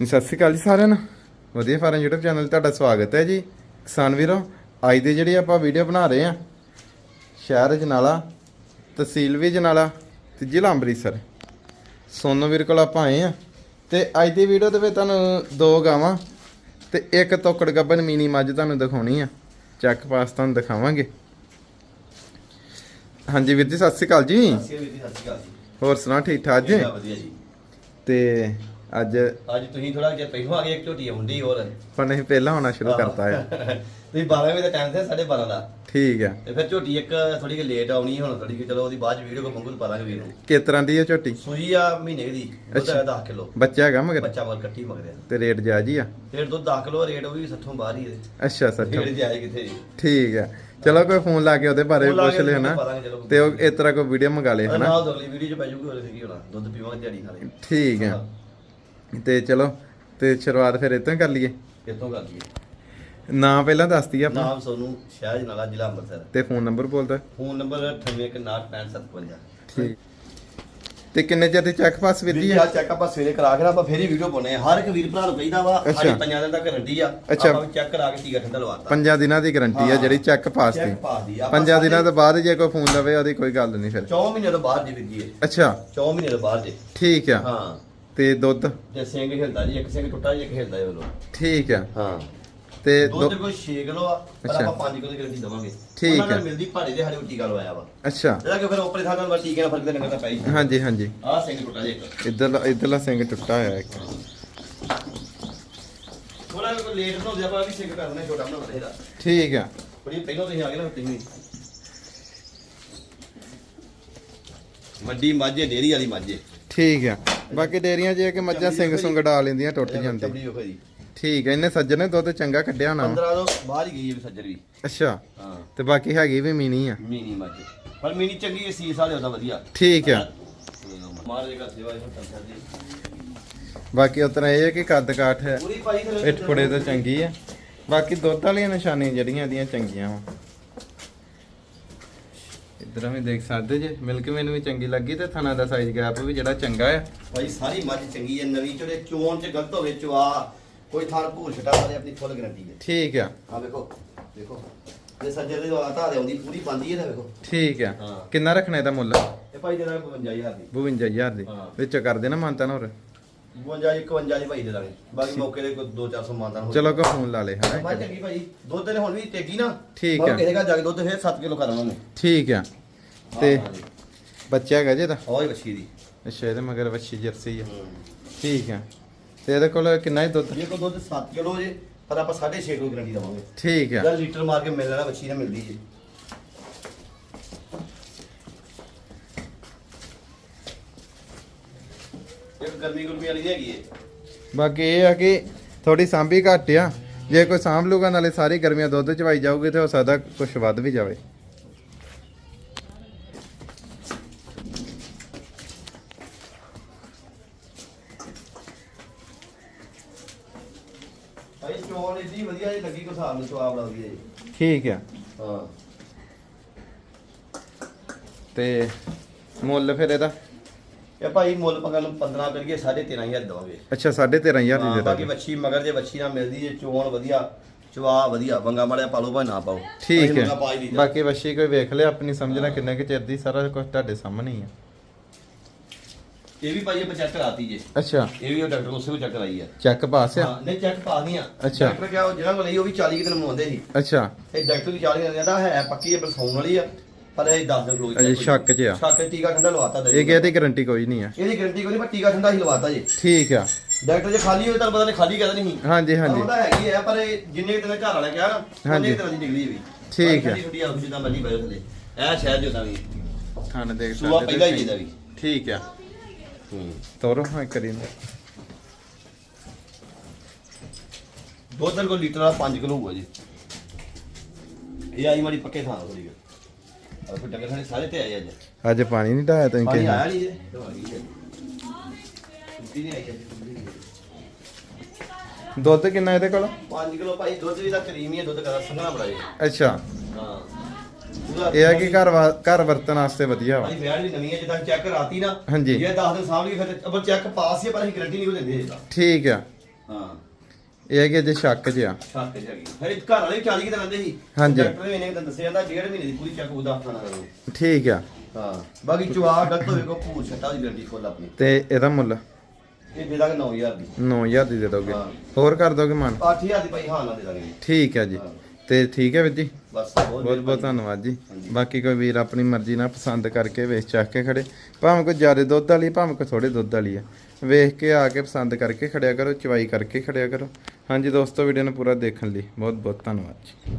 ਜੀ, ਸਤਿ ਸ਼੍ਰੀ ਅਕਾਲ ਜੀ ਸਾਰਿਆਂ ਨੂੰ। ਵਧੀਆ ਫਾਰਮ YouTube ਚੈਨਲ ਤੇ ਤੁਹਾਡਾ ਸਵਾਗਤ ਹੈ ਜੀ। ਕਿਸਾਨ ਵੀਰੋ ਅੱਜ ਦੇ ਜਿਹੜੀ ਆਪਾਂ ਵੀਡੀਓ ਬਣਾ ਰਹੇ ਆ ਸ਼ਹਿਰ ਜਨਾਲਾ ਤਹਿਸੀਲ ਵੀ ਜਨਾਲਾ ਤੇ ਜ਼ਿਲ੍ਹਾ ਅੰਮ੍ਰਿਤਸਰ। ਸੋਨੂ ਵੀਰ ਕੋਲ ਆਪਾਂ ਆਏ ਆ ਤੇ ਅੱਜ ਦੀ ਵੀਡੀਓ ਦੇ ਵਿੱਚ ਤੁਹਾਨੂੰ ਦੋ ਗਾਵਾਂ ਤੇ ਇੱਕ ਤੋਕੜ ਗੱਬਨ ਮੀਨੀ ਮੱਝ ਤੁਹਾਨੂੰ ਦਿਖਾਉਣੀ ਆ। ਚੱਕ ਪਾਸ ਤੁਹਾਨੂੰ ਦਿਖਾਵਾਂਗੇ। ਹਾਂਜੀ ਵੀਰ ਜੀ ਸਤਿ ਸ਼੍ਰੀ ਅਕਾਲ ਜੀ। ਸਤਿ ਸ਼੍ਰੀ ਅਕਾਲ ਜੀ ਹੋਰ ਸੁਣਾ ਠੀਕ ਠਾਕ ਜੀ? ਵਧੀਆ ਜੀ। ਤੇ ਅੱਜ ਅੱਜ ਤੁਸੀਂ ਥੋੜਾ ਜਿਹਾ ਪਹਿਲਾਂ ਆ ਗਏ ਇੱਕ ਝੋਟੀ ਆਉਂਦੀ ਹੋਰ। ਪਰ ਨਹੀਂ ਪਹਿਲਾਂ ਹੋਣਾ ਸ਼ੁਰੂ ਕਰਤਾ ਹੈ। ਤੁਸੀਂ 12 ਵਜੇ ਦਾ ਟਾਈਮ ਸੀ 12:30 ਦਾ। ਠੀਕ ਆ ਤੇ ਫਿਰ ਝੋਟੀ ਇੱਕ ਥੋੜੀ ਜਿਹੀ ਲੇਟ ਆਉਣੀ ਹੁਣ ਥੋੜੀ ਜਿਹੀ ਚਲੋ ਉਹਦੀ ਬਾਅਦ ਵੀਡੀਓ ਕੋ ਮੰਗੂ ਪਾ ਵੀਰ ਨੂੰ। ਕਿਸ ਤਰ੍ਹਾਂ ਦੀ ਹੈ ਝੋਟੀ? ਸੂਈ ਆ ਮਹੀਨੇ ਦੀ ਦੁੱਧ। ਹੈ 10 ਕਿਲੋ। ਬੱਚਾ ਹੈਗਾ ਮਗਰ? ਬੱਚਾ ਮਰ ਕੱਟੀ ਮਗਦੇ ਤੇ ਰੇਟ ਜਾਇਜ਼ ਹੀ ਆ? ਫਿਰ ਦੁੱਧ 10 ਕਿਲੋ ਰੇਟ ਉਹ ਵੀ 60 ਬਾਹਰ ਹੀ ਹੈ। ਅੱਛਾ ਸੱਚ ਰੇਟ ਜਾਏ ਕਿੱਥੇ ਠੀਕ ਆ ਚਲੋ ਕੋਈ ਫੋਨ ਲਾ ਕੇ ਉਹਦੇ ਬਾਰੇ ਪੁੱਛ ਲਿਓ ਨਾ। ਤੇ ਉਹ ਇਸ ਤਰ੍ਹਾਂ ਕੋਈ ਵੀਡੀਓ ਮੰਗਾ ਲੇ ਹਨਾ? ਨਾਲ ਅਗਲੀ ਵੀਡੀਓ ਚ ਪੈ ਜੂਗੀ ਹੋਰ ਕੀ ਹੋਣਾ? ਦੁੱਧ ਪੀਵਾਂਗੇ ਦਿਹਾੜੀ ਨਾਲੇ। ਠੀਕ ਆ ਤੇ ਚਲੋ ਤੇ ਸ਼ੁਰੂਆਤ ਫਿਰ ਇਤੋਂ ਕਰ ਲਈਏ। ਕਿੱਥੋਂ ਕਰ ਲਈਏ। ਨਾਂ ਪਹਿਲਾਂ ਦੱਸਦੀ ਆਪਣਾ। ਨਾਮ ਸੋਨੂੰ ਸ਼ਹਿਜ ਨਾਲਾ ਜ਼ਿਲ੍ਹਾ ਅੰਮ੍ਰਿਤਸਰ। ਤੇ ਫੋਨ ਨੰਬਰ ਬੋਲਦਾ ਫੋਨ ਨੰਬਰ 98165657 ਠੀਕ। ਤੇ ਕਿੰਨੇ ਚਿਰ ਦੀ ਚੈੱਕ ਪਾਸ ਵੀਰ ਵਿੱਧੀ ਜੀ ਆ ਆ ਚੈੱਕ ਆਪਾਂ ਸਵੇਰੇ ਕਰਾ ਕੇ ਨਾ ਆਪਾਂ ਫੇਰ ਹੀ ਵੀਡੀਓ ਪਾਉਨੇ ਆ ਹਰ ਇੱਕ ਵੀਰ ਭਰਾ ਨੂੰ ਕਹੀਦਾ ਵਾ ਅੱਛਾ। ਸਾਡੀ ਪੰਜਾਂ ਦਿਨ ਤੱਕ ਗਰੰਟੀ ਆ। ਅੱਛਾ। ਆਪਾਂ ਚੈੱਕ ਕਰਾ ਕੇ ਟੀਕਾ ਠੰਡਾ ਲਵਾਤਾ। ਪੰਜਾਂ ਦਿਨਾਂ ਦੀ ਗਾਰੰਟੀ ਆ ਹਾਂ। ਜਿਹੜੀ ਚੈੱਕ ਪਾਸ ਦੀ। ਚੈੱਕ ਪਾਸ ਦੀ। ਆਪਾਂ ਪੰਜਾਂ ਦਿਨਾਂ ਤੋਂ ਬਾਅਦ ਜੇ ਕੋਈ ਫੋਨ ਲਵੇ ਉਹਦੀ ਕੋਈ ਗੱਲ ਨਹੀਂ ਫਿਰ। 4 ਮਹੀਨੇ ਤੋਂ ਬਾਅਦ ਜੀ ਵੀਰ ਜੀ ਇਹ। ਅੱਛਾ। ਚੌ ਮਹੀਨੇ ਤੋਂ ਬਾਅਦ ਜੀ। ਠੀਕ ਆ। ਹਾਂ। ਤੇ ਦੁੱਧ? ਤੇ ਸਿੰਘ ਹਿਲਦਾ ਜੀ ਇੱਕ ਸਿੰਘ ਟੁੱਟਾ ਜੀ ਇੱਕ ਹਿਲਦਾ ਜੀ ਉਹ ਠੀਕ ਆ। ਹਾਂ। ਤੇ ਦੁੱਧ ਦੁ- ਕੋਈ 6 ਕਿਲੋ ਆ ਪਰ ਅੱਛਾ। ਆਪਾਂ 5 ਕਿਲੋ ਦੀ ਗਰੰਟੀ ਦਵਾਂਗੇ। ਠੀਕ ਉਹਨਾਂ ਨਾਲ ਹੈ। ਮਿਲਦੀ ਭਾੜੇ ਦੇ ਸਾਡੇ ਟੀਕਾ ਲਵਾਇਆ ਵਾ। ਅੱਛਾ। ਜਿਹੜਾ ਕਿ ਫਿਰ ਉੱਪਰੇ ਥਾਂ ਨਾਲ ਟੀਕੇ ਨਾਲ ਫ਼ਰਕ ਤਾਂ ਲੱਗਦਾ ਪਈ ਹਾਂਜੀ ਹਾਂਜੀ। ਆਹ ਸਿੰਘ ਟੁੱਟਾ ਜੀ ਇੱਕ। ਇਧਰਲਾ ਇਧਰਲਾ ਸਿੰਘ ਟੁੱਟਾ ਹੋਇਆ ਇੱਕ। ਥੋੜਾ ਜਿਹਾ ਲੇਟ ਬਣਾਉਂਦੇ ਆਪਾਂ ਵੀ ਸਿੰਘ ਕਰ ਦਿੰਦੇ ਛੋਟਾ ਬਣਾਉਂਦੇ ਇਹਦਾ। ਠੀਕ ਆ। ਬੜੀ ਪਹਿਲਾਂ ਤੁਸੀਂ ਆ ਗਏ ਨਾ ਤੁਸੀਂ ਵੱਡੀ ਮਾਝੇ ਡੇਰੀ ਵਾਲੀ ਮਾਝੇ। ਠੀਕ ਆ। ਬਾਕੀ ਡੇਰੀਆਂ ਜੇ ਕਿ ਮੱਝਾਂ ਸਿੰਘ ਸੁੰਗ ਲੈਂਦੀਆਂ ਟੁੱਟ ਜਾਂਦੀ। ਚਮੜੀ ਵੇਖੋ ਜੀ। ਠੀਕ ਆ ਇਹਨੇ ਸੱਜਣ ਨੇ ਦੁੱਧ ਚੰਗਾ ਕੱਢਿਆ ਵਾ। 15 ਤੋਂ ਬਾਹਰ ਹੀ ਗਈ ਹੈ ਵੀ ਸੱਜਰ ਵੀ। ਅੱਛਾ ਹਾਂ। ਤੇ ਬਾਕੀ ਹੈਗੀ ਵੀ ਮੀਨੀ ਆ। ਮੀਨੀ ਮਾਝੇ। ਪਰ ਮੀਨੀ ਚੰਗੀ ਹੈ ਸੀਸ ਵਾਲੇ ਉਹਦਾ ਵਧੀਆ। ਠੀਕ ਆ ਮਾਰ ਦੇਗਾ ਸੇਵਾ ਇਹ ਤਾਂ ਜੀ ਬਾਕੀ ਉਤਰਾ ਇਹ ਹੈ ਕਿ ਕੱਦ ਕਾਠ ਹੈ ਪੂਰੀ ਭਾਈ ਪਿੱਠ ਪੁੜੇ ਤਾਂ ਚੰਗੀ ਆ ਬਾਕੀ ਦੁੱਧ ਵਾਲੀਆਂ ਨਿਸ਼ਾਨੀਆਂ ਜਿਹੜੀਆਂ ਇਹਦੀਆਂ ਚੰਗੀਆਂ ਵਾ। ਇਧਰ ਵੀ ਦੇਖ ਸਕਦੇ ਜੇ। ਮਿਲਕ ਮੈਨ ਵੀ ਚੰਗੀ ਲੱਗੀ ਤੇ ਥਣਾ ਦਾ ਸਾਈਜ਼ ਗੈਪ ਵੀ ਜਿਹੜਾ ਚੰਗਾ ਆ। ਭਾਈ ਸਾਰੀ ਮੱਝ ਚੰਗੀ ਹੈ ਨਵੀਂ ਚੋੜੇ ਚੋਣ ਚ ਗਲਤ ਹੋਵੇ ਚਵਾ। ਕੋਈ ਥਾਂ ਭੂਰ ਛਟਾ ਵਾਲੇ ਆਪਣੀ ਫੁੱਲ ਗਰੰਟੀ ਹੈ ਠੀਕ ਆ। ਆ ਵੇਖੋ ਦੇਖੋ ਜੇ ਸੱਜਰ ਦੇ ਆਤਾ ਦੇ ਆਉਂਦੀ ਪੂਰੀ ਪਾਉਂਦੀ ਹੈ ਨਾ ਵੇਖੋ। ਠੀਕ ਆ। ਹਾਂ। ਕਿੰਨਾ ਰੱਖਣਾ ਇਹਦਾ ਮੁੱਲ? ਇਹ ਭਾਈ ਦੇਣਾ 55000 ਦੀ। 52000 ਦੀ। ਹਾਂ। ਵਿੱਚ ਕਰ ਦੇਣਾ ਮਾਨਤਾ ਨਾ ਹੋਰ? 52 51 ਦੀ ਭਾਈ ਦੇ ਦਾਂਗੇ। ਬਾਕੀ ਮੌਕੇ ਦੇ ਕੋਈ 2-400 ਮਾਨਦਾਨ ਹੋ ਚਲੋ ਕੋ ਫੋਨ ਲਾ ਲੈ ਮੈਂ ਹਾਂ ਚੰਗੀ ਭਾਈ। ਦੁੱਧ ਨੇ ਹੁਣ ਵੀ ਤੇਗੀ ਨਾ। ਠੀਕ ਬਾਕੀ ਆ। ਕਿਸੇ ਦਾ ਜਾ ਕੇ ਦੁੱਧ ਫੇਰ 7 ਕਿਲੋ ਉਹਨੇ। ਠੀਕ ਆ। ਤੇ ਬੱਚਾ ਹੈਗਾ ਜੇ ਦਾ ਉਹ ਹੀ ਬੱਚੀ ਦੀ। ਅੱਛਾ ਇਹਦੇ ਮਗਰ ਵੱਛੀ ਜਰਸੀ ਆ। ਠੀਕ ਆ। ਤੇ ਇਹਦੇ ਕੋਲ ਕਿੰਨਾ ਹੀ ਦੁੱਧ? ਜੇ ਕੋ ਦੁੱਧ 7 ਕਿਲੋ ਜੇ ਪਰ ਆਪਾਂ 6.5 ਕਿਲੋ ਗਰੰਟੀ ਦਵਾਂਗੇ। ਠੀਕ ਆ। ਜਦ ਲੀਟਰ ਮਾਰ ਕੇ ਮਿਲ ਲੈਣਾ ਬੱਚੀ ਨੇ ਮਿਲਦੀ ਜੀ। ਇੱਕ ਗਰਮੀ ਗੁਰਮੀ ਵਾਲੀ ਹੈਗੀ ਇਹ ਬਾਕੀ ਇਹ ਆ ਕਿ ਥੋੜੀ ਸਾਂਭੀ ਘੱਟ ਆ। ਜੇ ਕੋਈ ਸਾਂਭ ਲੂਗਾ ਨਾਲੇ ਸਾਰੀ ਗਰਮੀਆਂ ਦੁੱਧ ਚਵਾਈ ਜਾਊਗੀ ਤੇ ਹੋ ਸਕਦਾ ਕੁਝ ਵੱਧ ਵੀ ਜਾਵੇ। ਭਾਈ ਚੋਲ ਏਡੀ ਵਧੀਆ ਜੀ ਲੱਗੀ ਕੋ ਹਿਸਾਬ ਨਾਲ ਸਵਾਬ ਲੱਗਦੀ ਹੈ ਜੀ ਠੀਕ ਆ। ਹਾਂ। ਤੇ ਮੁੱਲ ਫਿਰ ਇਹਦਾ? ਇਹ ਭਾਈ ਮੁੱਲ ਨੂੰ 15 ਕਰੀਏ 13500 ਦਵਾਂਗੇ। ਅੱਛਾ 13500 ਦੀ ਦੇ ਬਾਕੀ ਵੱਛੀ ਮਗਰ ਜੇ ਵੱਛੀ ਨਾਲ ਮਿਲਦੀ ਜੇ ਚੋਣ ਵਧੀਆ ਚਵਾ ਵਧੀਆ ਵੰਗਾ ਮਾੜਿਆ ਪਾਲੋ ਭਾਵੇਂ ਨਾ ਪਾਓ। ਠੀਕ ਅਸੀਂ ਵੰਗਾਂ ਪਾ ਹੀ। ਬਾਕੀ ਵਸ਼ੀ ਕੋਈ ਵੇਖ ਲਿਆ ਆਪਣੀ ਸਮਝ ਨਾਲ ਕਿੰਨੇ ਕੁ ਚਿਰ ਦੀ ਸਾਰਾ ਕੁਝ ਤੁਹਾਡੇ ਸਾਹਮਣੇ ਹੀ ਆ। ਇਹ ਵੀ ਭਾਈ ਆਪਾਂ ਚੈੱਕ ਕਰਾਤੀ ਜੇ। ਅੱਛਾ। ਇਹ ਵੀ ਉਹ ਡਾਕਟਰ ਉਸੇ ਨੂੰ ਚੈੱਕ ਕਰਾਈ ਆ। ਚੈੱਕ ਪਾਸ ਆ? ਹਾਂ ਨਹੀਂ ਚੈੱਕ ਪਾ ਦੀਆਂ ਅੱਛਾ। ਡਾਕਟਰ ਕਿਹਾ ਉਹ ਜਿਹੜਾ ਕੋਲ ਲਈ ਉਹ ਵੀ 40 ਕੁ ਦਿਨ ਮੰਗਵਾਉਂਦੇ ਸੀ। ਅੱਛਾ। ਇਹ ਡਾਕਟਰ ਵੀ 40 ਦਿਨ ਕਹਿੰਦਾ ਹੈ ਪੱਕੀ ਹੈ ਬਰਸਾਉਣ ਵਾਲੀ ਆ। ਪਰ ਇਹ 10 ਦਿਨ ਲੋਕ ਅਜੇ ਸ਼ੱਕ 'ਚ ਆ। ਸ਼ੱਕ ਟੀਕਾ ਠੰਡਾ ਲਵਾਤਾ ਦੇ ਇਹ ਕਿ ਇਹਦੀ ਗਾਰੰਟੀ ਕੋਈ ਨਹੀਂ ਆ। ਇਹਦੀ ਗਰੰਟੀ ਕੋਈ ਨਹੀਂ ਪਰ ਟੀਕਾ ਠੰਡਾ ਹੀ ਲਵਾਤਾ ਜੀ। ਠੀਕ ਆ। ਡਾਕਟਰ ਜੇ ਖਾਲੀ ਹੋਵੇ ਤਾਂ ਪਤਾ ਨਹੀਂ ਖਾਲੀ ਕਹਦਾ ਨਹੀਂ। ਹਾਂਜੀ ਹਾਂਜੀ। ਉਹਦਾ ਹੈਗੀ ਹੈ ਪਰ ਇਹ ਜਿੰਨੇ ਕੁ ਦਿਨ ਘਰ ਵਾਲਾ ਕਿਹਾ ਨਾ। ਉਹਨੇ ਤਰ੍ਹਾਂ ਦੀ ਨਿਕਲੀ ਇਹ ਵੀ। ਠੀਕ ਹੈ। ਛੋਟੀ ਆ ਜਿੱਦਾਂ ਮਰਜ਼ੀ ਬੈਠ ਥਲੇ। ਇਹ ਸ਼ਹਿਰ ਜੋਦਾ ਵੀ। ਥਾਣੇ ਦੇਖ ਸੂਆ ਸਕਦੇ ਪਹਿਲਾਂ ਹੀ। ਇਹਦਾ ਵੀ। ਠੀਕ ਆ। ਤੋਰੋ ਹਾਂ ਕਰੀਂਦਾ ਦੁੱਧ ਕੋਲ ਲੀਟਰ ਦਾ 5 ਕਿਲੋ ਹੋਊਗਾ ਜੀ। ਇਹ ਆਈ ਮਾੜੀ ਪੱਕੇ ਥਾਂ ਥੋੜੀ ਜਿਹੀ ਆ ਫਿਰ ਡੰਗਰ ਸਾਡੇ ਸਾਰੇ ਤੇ ਆਏ ਅੱਜ। ਅੱਜ ਪਾਣੀ ਨਹੀਂ ਢਾਇਆ ਤੁਸੀਂ ਪਾਣੀ ਆਇਆ? ਨਹੀਂ ਜੇ। ਦਵਾ ਗਈ ਹੈ। ਛੁੱਟੀ ਨਹੀਂ ਆਈ ਅੱਜ। ਦੁੱਧ ਕਿੰਨਾ ਇਹਦੇ ਕੋਲ? 5 ਕਿਲੋ ਭਾਈ ਦੁੱਧ ਵੀ ਦਾ ਕਰੀਮ ਹੀ ਦੁੱਧ ਕਦਾ ਸੰਘਣਾ ਬੜਾ ਜੀ। ਅੱਛਾ। ਇਹ ਆ ਕਿ ਘਰ ਵਾ- ਘਰ ਵਰਤਣ ਵਾਸਤੇ ਵਧੀਆ ਵਾ। ਭਾਈ ਵਿਆਹ ਵੀ ਨਵੀਂ ਹੈ ਜਿੱਦਾਂ ਚੈੱਕ ਕਰਾਤੀ ਨਾ ਹਾਂਜੀ। ਜੇ 10 ਦਿਨ ਸਾਂਭ ਲਈ ਫਿਰ ਅਬਰ ਚੈੱਕ ਪਾਸ ਹੀ ਹੈ, ਪਰ ਅਸੀਂ ਗਰੰਟੀ ਨਹੀਂ ਕੋ ਦਿੰਦੇ ਇਹਦਾ। ਠੀਕ ਆ। ਹਾਂ। ਇਹ ਹੈ ਕਿ ਅਜੇ ਸ਼ੱਕ ਜਿਆ ਛੱਕ ਹੈਗੀ। ਹਰੇ ਘਰ ਵਾਲੇ ਵੀ 40 ਕਿਤੇ ਰਹਿੰਦੇ ਸੀ। ਹਾਂਜੀ। ਡਾਕਟਰ ਨੇ ਇਹਨੇ ਦੱਸਿਆ ਜਾਂਦਾ ਡੇਢ ਮਹੀਨੇ ਦੀ ਪੂਰੀ ਚੈੱਕ ਉਹਦਾ ਆਪਣਾ ਕਰੋ ਠੀਕ ਆ। ਹਾਂ। ਬਾਕੀ ਚਵਾ ਗਲਤ ਹੋਵੇ ਕੋ ਭੂਰ ਛੱਟਾ ਦੀ ਗਰੰਟੀ ਫੁੱਲ ਆਪਣੀ। ਤੇ ਇਹਦਾ ਮੁੱਲ? ਇਹ ਦੇ ਦਾਂਗੇ 9000 ਦੀ। 9000 ਦੀ ਦੇ ਦੋਗੇ। ਹਾਂ। ਹੋਰ ਕਰ ਦੋਗੇ ਮਨ? 8000 ਦੀ ਭਾਈ ਹਾਂ ਨਾ ਦੇ ਦਾਂਗੇ। ਠੀਕ ਹੈ ਜੀ। ਹਾਂ। ਤੇ ਠੀਕ ਹੈ ਵੀਰ ਜੀ? ਬਸ ਬਹੁਤ ਬਹੁਤ ਧੰਨਵਾਦ ਜੀ। ਬਾਕੀ ਕੋਈ ਵੀਰ ਆਪਣੀ ਮਰਜ਼ੀ ਨਾਲ ਪਸੰਦ ਕਰਕੇ ਵੇਚ ਚੱਕ ਕੇ ਖੜੇ। ਭਾਵੇਂ ਕੋਈ ਜ਼ਿਆਦਾ ਦੁੱਧ ਵਾਲੀ ਭਾਵੇਂ ਕੋਈ ਥੋੜੇ ਦੁੱਧ ਵਾਲੀ ਆ। ਵੇਖ ਕੇ ਆ ਕੇ ਪਸੰਦ ਕਰਕੇ ਖੜਿਆ ਕਰੋ ਚਵਾਈ ਕਰਕੇ ਖੜਿਆ ਕਰੋ। ਹਾਂਜੀ ਦੋਸਤੋ ਵੀਡੀਓ ਨੂੰ ਪੂਰਾ ਦੇਖਣ ਲਈ ਬਹੁਤ ਬਹੁਤ ਧੰਨਵਾਦ ਜੀ।